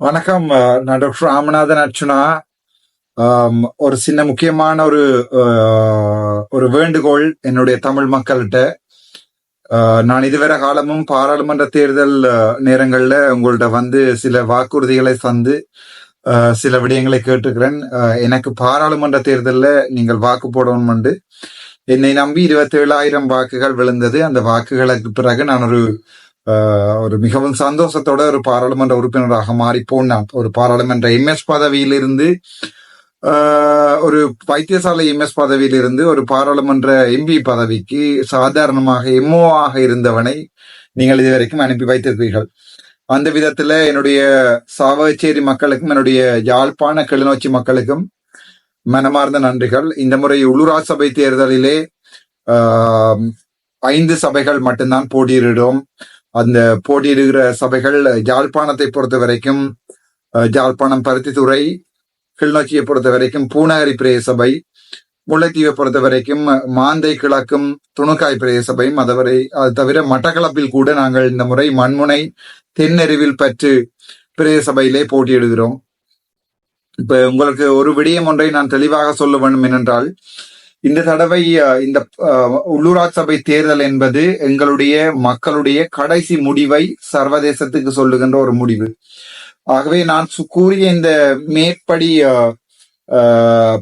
வணக்கம் நான் டாக்டர் ராமநாதன் அர்ச்சுனா ஒரு சின்ன முக்கியமான ஒரு ஒரு வேண்டுகோள் என்னுடைய தமிழ் மக்கள்கிட்ட. நான் இதுவரை காலமும் பாராளுமன்ற தேர்தல் நேரங்களில் உங்கள்கிட்ட வந்து சில வாக்குறுதிகளை தந்து சில விடயங்களை கேட்டுக்கிறேன். அஹ், எனக்கு பாராளுமன்ற தேர்தல்ல நீங்கள் வாக்கு போடணும் என்னை நம்பி இருபத்தேழாயிரம் வாக்குகள் விழுந்தது. அந்த வாக்குகளுக்கு பிறகு நான் ஒரு ஒரு மிகவும் சந்தோஷத்தோட ஒரு பாராளுமன்ற உறுப்பினராக மாறி போனான் ஒரு பாராளுமன்ற எம்எஸ் பதவியிலிருந்து ஆஹ், ஒரு வைத்தியசாலை எம்எஸ் பதவியிலிருந்து ஒரு பாராளுமன்ற எம்பி பதவிக்கு சாதாரணமாக எம்ஓ ஆக இருந்தவனை நீங்கள் இதுவரைக்கும் அனுப்பி வைத்திருப்பீர்கள் அந்த விதத்துல என்னுடைய சாவகச்சேரி மக்களுக்கும் என்னுடைய யாழ்ப்பாண கிளிநொச்சி மக்களுக்கும் மனமார்ந்த நன்றிகள் இந்த முறை உள்ளூராட்சி சபை தேர்தலிலே ஆஹ், ஐந்து சபைகள் மட்டும்தான் போட்டியிடும் அந்த போட்டியிடுகிற சபைகள் யாழ்ப்பாணத்தை பொறுத்த வரைக்கும் அஹ், யாழ்ப்பாணம் பருத்தித்துறை கிளிநொச்சியை பொறுத்த வரைக்கும் பூநகரி பிரதேச சபை முல்லைத்தீவை பொறுத்த வரைக்கும் மாந்தை கிழக்கும் துணுக்காய் பிரதேச சபையும் அதுவரை அது தவிர மட்டக்களப்பில் கூட நாங்கள் இந்த முறை மண்முனை தென்னெருவில் பற்று பிரதேச சபையிலே போட்டியிடுகிறோம். இப்ப உங்களுக்கு ஒரு விடயம் ஒன்றை நான் தெளிவாக சொல்ல வேண்டும் என்னென்றால் இந்த தடவை இந்த உள்ளூராட்சி சபை தேர்தல் என்பது எங்களுடைய மக்களுடைய கடைசி முடிவை சர்வதேசத்துக்கு சொல்லுகின்ற ஒரு முடிவு. ஆகவே நான் கூறிய இந்த மேற்படி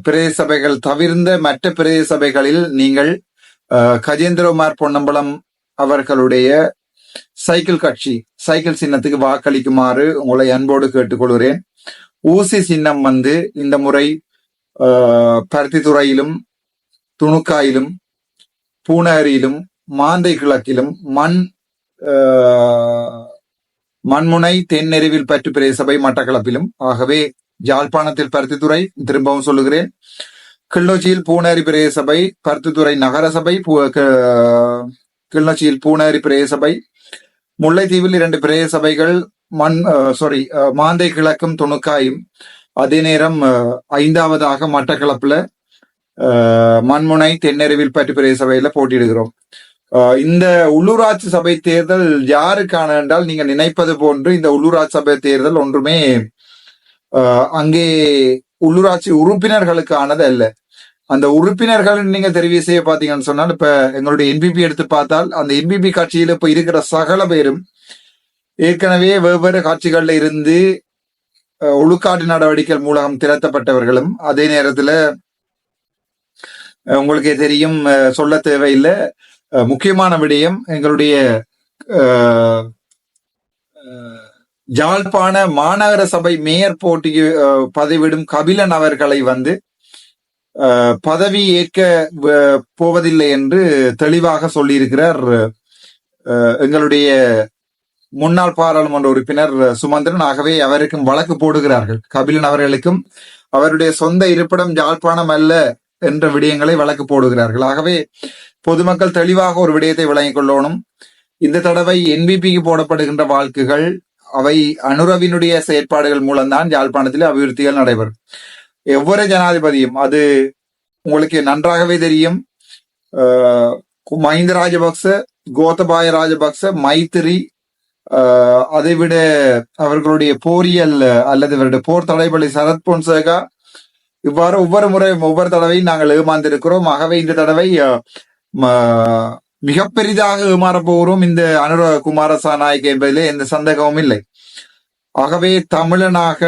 பிரதேச சபைகள் தவிர்ந்த மற்ற பிரதேச சபைகளில் நீங்கள் கஜேந்திரகுமார் பொன்னம்பலம் அவர்களுடைய சைக்கிள் கட்சி சைக்கிள் சின்னத்துக்கு வாக்களிக்குமாறு உங்களை அன்போடு கேட்டுக்கொள்கிறேன். ஊசி சின்னம் வந்து இந்த முறை பருத்தித்துறையிலும் துணுக்காயிலும் பூனேரியிலும் மாந்தை கிழக்கிலும் மண் மண்முனை தென்னெருவில் பற்று பிரேசபை மட்டக்களப்பிலும். ஆகவே யாழ்ப்பாணத்தில் பருத்தித்துறை திரும்பவும் சொல்லுகிறேன். கிள்ளொச்சியில் பூனேரி பிரேசபை பருத்தித்துறை நகரசபை கிள்ளொச்சியில் பூ- க- பூனேரி பிரதேச சபை. முல்லைத்தீவில் இரண்டு பிரேசபைகள் மண் சாரி மாந்தை கிழக்கும் துணுக்காயும். அதே நேரம் ஐந்தாவதாக மட்டக்களப்புல மண்முனை தென்னெருவில் பற்றி பெரிய சபையில போட்டியிடுகிறோம். இந்த உள்ளூராட்சி சபை தேர்தல் யாருக்கான என்றால் நீங்க நினைப்பது போன்று இந்த உள்ளூராட்சி சபை தேர்தல் ஒன்றுமே அங்கே உள்ளூராட்சி உறுப்பினர்களுக்கானது அல்ல. அந்த உறுப்பினர்கள் நீங்க தெரிவு செய்ய பாத்தீங்கன்னு சொன்னால் இப்ப எங்களுடைய என்பிபி எடுத்து பார்த்தால் அந்த என்பிபி கட்சியில இப்ப இருக்கிற சகல பேரும் ஏற்கனவே வெவ்வேறு காட்சிகள்ல இருந்து ஒழுக்காட்டு நடவடிக்கை மூலம் திரட்டப்பட்டவர்களும் அதே நேரத்துல உங்களுக்கே தெரியும் சொல்ல தேவையில்லை. முக்கியமான விடயம் எங்களுடைய ஜாழ்ப்பாண மாநகர சபை மேயர் போட்டி பதவிடும் கபிலன் அவர்களை வந்து பதவி ஏற்க போவதில்லை என்று தெளிவாக சொல்லியிருக்கிறார். எங்களுடைய முன்னாள் பாராளுமன்ற உறுப்பினர் சுமந்திரன். ஆகவே அவருக்கும் வழக்கு போடுகிறார்கள். கபிலன் அவர்களுக்கும் அவருடைய சொந்த இருப்பிடம் யாழ்ப்பாணம் அல்ல என்ற விடயங்களை வழக்கு போடுகிறார்கள். ஆகவே பொதுமக்கள் தெளிவாக ஒரு விடயத்தை விளங்கிக் கொள்ளணும். இந்த தடவை என்பிபிக்கு போடப்படுகின்ற வாழ்க்குகள் அவை அனுரவினுடைய செயற்பாடுகள் மூலம்தான் யாழ்ப்பாணத்தில் அபிவிருத்திகள் நடைபெறும். எவ்வொரு ஜனாதிபதியும் அது உங்களுக்கு நன்றாகவே தெரியும். மஹிந்த ராஜபக்ச கோத்தபாய ராஜபக்ச மைத்திரி அதைவிட அவர்களுடைய போரியல் அல்லது இவருடைய போர் தடைபலி சரத் பொன்சேகா இவ்வாறு ஒவ்வொரு முறையும் ஒவ்வொரு தடவையும் நாங்கள் ஏமாந்திருக்கிறோம். ஆகவே இந்த தடவை ம- மிக பெரிதாக ஏமாற போகிறோம் இந்த அனுர குமாரசாநாயக் என்பதிலே எந்த சந்தேகமும் இல்லை. ஆகவே தமிழனாக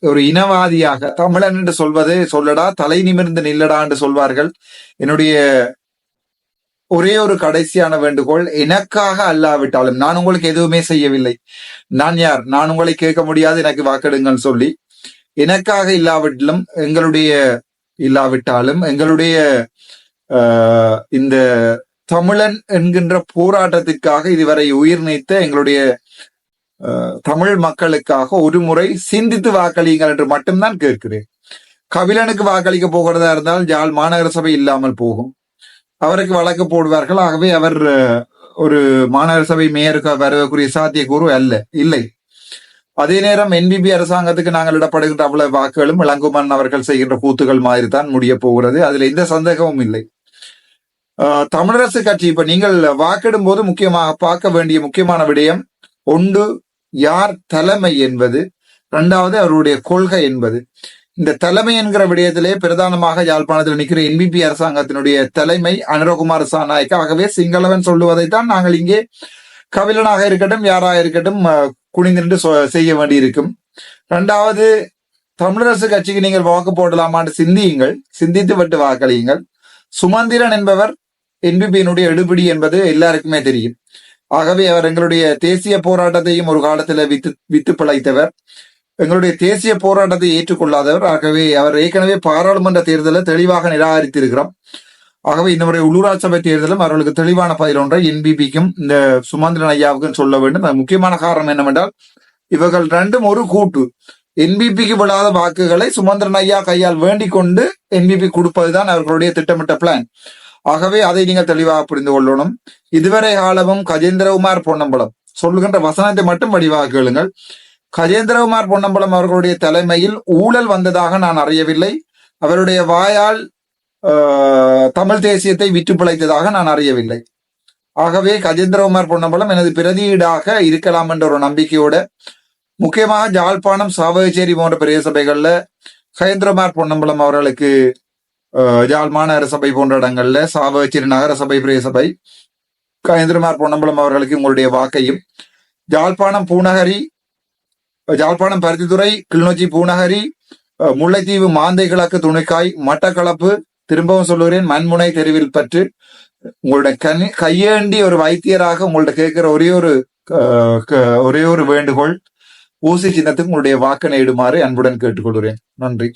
ஒரு இனவாதியாக தமிழன் என்று சொல்வது சொல்லடா தலை நிமிர்ந்து நில்லடா என்று சொல்வார்கள். என்னுடைய ஒரே ஒரு கடைசியான வேண்டுகோள் எனக்காக அல்லாவிட்டாலும் நான் உங்களுக்கு எதுவுமே செய்யவில்லை. நான் யார்? நான் உங்களை கேட்க முடியாது. எனக்கு வாக்கெடுங்கன்னு சொல்லி எனக்காக இல்லாவிட்டாலும் எங்களுடைய இல்லாவிட்டாலும் எங்களுடைய ஆஹ், இந்த தமிழன் என்கின்ற போராட்டத்திற்காக இதுவரை உயிர் நீத்த எங்களுடைய ஆஹ், தமிழ் மக்களுக்காக ஒரு முறை சிந்தித்து வாக்களியுங்கள் என்று மட்டும்தான் கேட்கிறேன். கபிலனுக்கு வாக்களிக்க போகிறதா இருந்தால் ஜாழ் மாநகர சபை இல்லாமல் போகும். அவருக்கு வழக்கு போடுவார்கள். ஆகவே அவர் ஒரு மாநகர சபை மேயருக்கு வரக்கூடிய சாத்தியக்கூறு அல்ல இல்லை. அதே நேரம் என்பிபி அரசாங்கத்துக்கு நாங்கள் இடப்படுகின்ற அவ்வளவு வாக்குகளும் இளங்குமன் அவர்கள் செய்கின்ற கூத்துகள் மாதிரி தான் முடிய போகிறது. அதுல எந்த சந்தேகமும் இல்லை. தமிழரசு கட்சி இப்ப நீங்கள் வாக்கிடும் போது முக்கியமாக பார்க்க வேண்டிய முக்கியமான விடயம் ஒன்று யார் தலைமை என்பது. இரண்டாவது அவருடைய கொள்கை என்பது. இந்த தலைமை என்கிற விடயத்திலே பிரதானமாக யாழ்ப்பாணத்தில் நிற்கிற என்பிபி அரசாங்கத்தினுடைய தலைமை அனுரகுமார் சாநாயக்க ஆகவே சிங்களவன் சொல்லுவதைத்தான் நாங்கள் இங்கே கவிழனாக இருக்கட்டும் யாராக இருக்கட்டும் குனிந்து நின்று செய்ய வேண்டியிருக்கும். இரண்டாவது தமிழரசு கட்சிக்கு நீங்கள் வாக்கு போடலாமான்னு சிந்தியுங்கள். சிந்தித்து விட்டு வாக்களியுங்கள். சுமந்திரன் என்பவர் என்பிபியினுடைய எடுபிடி என்பது எல்லாருக்குமே தெரியும். ஆகவே அவர் எங்களுடைய தேசிய போராட்டத்தையும் ஒரு காலத்தில் வித்து வித்து பிழைத்தவர். எங்களுடைய தேசிய போராட்டத்தை ஏற்றுக்கொள்ளாதவர். ஆகவே அவர் ஏற்கனவே பாராளுமன்ற தேர்தலை தெளிவாக நிராகரித்திருக்கிறோம். ஆகவே இந்த முறை உள்ளூராட்சி சபை தேர்தலும் அவர்களுக்கு தெளிவான பதில் ஒன்றை என்பிபிக்கும் இந்த சுமந்திரன் ஐயாவுக்கும் சொல்ல வேண்டும். அது முக்கியமான காரணம் என்னவென்றால் இவர்கள் ரெண்டும் ஒரு கூட்டு. என்பிபிக்கு விடாத வாக்குகளை சுமந்திரன் ஐயா கையால் வேண்டிக் கொண்டு என்பிபி கொடுப்பதுதான் அவர்களுடைய திட்டமிட்ட பிளான் ஆகவே அதை நீங்கள் தெளிவாக புரிந்து கொள்ளணும். இதுவரை காலமும் கஜேந்திரகுமார் பொன்னம்பலம். சொல்லுகின்ற வசனத்தை மட்டும் வடிவாக கேளுங்கள். கஜேந்திரகுமார் பொன்னம்பலம் அவர்களுடைய தலைமையில் ஊழல் வந்ததாக நான் அறியவில்லை. அவருடைய வாயால் தமிழ் தேசியத்தை விற்று பிழைத்ததாக நான் அறியவில்லை. ஆகவே கஜேந்திரகுமார் பொன்னம்பலம் எனது பிரதியீடாக இருக்கலாம் என்ற ஒரு நம்பிக்கையோட முக்கியமாக ஜாழ்ப்பாணம் சாவகச்சேரி போன்ற பெரிய சபைகளில் கஜேந்திரகுமார் பொன்னம்பலம் அவர்களுக்கு ஆஹ், மாநகர சபை போன்ற இடங்கள்ல சாவகச்சேரி நகர சபை பெரிய சபை கஜேந்திரகுமார் பொன்னம்பலம் அவர்களுக்கு உங்களுடைய வாக்கையும் ஜாழ்ப்பாணம் பூநகரி ஜாழ்ப்பாணம் பருத்தித்துறை கிளிநொச்சி பூநகரி முல்லைத்தீவு மாந்தை கிழக்கு துணைக்காய் மட்டக்களப்பு திரும்பவும் சொல்லுகிறேன் மண்முனை தெருவில் பற்று உங்களோட கனி கையேண்டி ஒரு வைத்தியராக உங்கள்ட்ட கேட்கிற ஒரே ஒரு ஒரே ஒரு வேண்டுகோள் ஊசி சின்னத்துக்கு உங்களுடைய வாக்கினை இடுமாறு அன்புடன் கேட்டுக்கொள்கிறேன். நன்றி.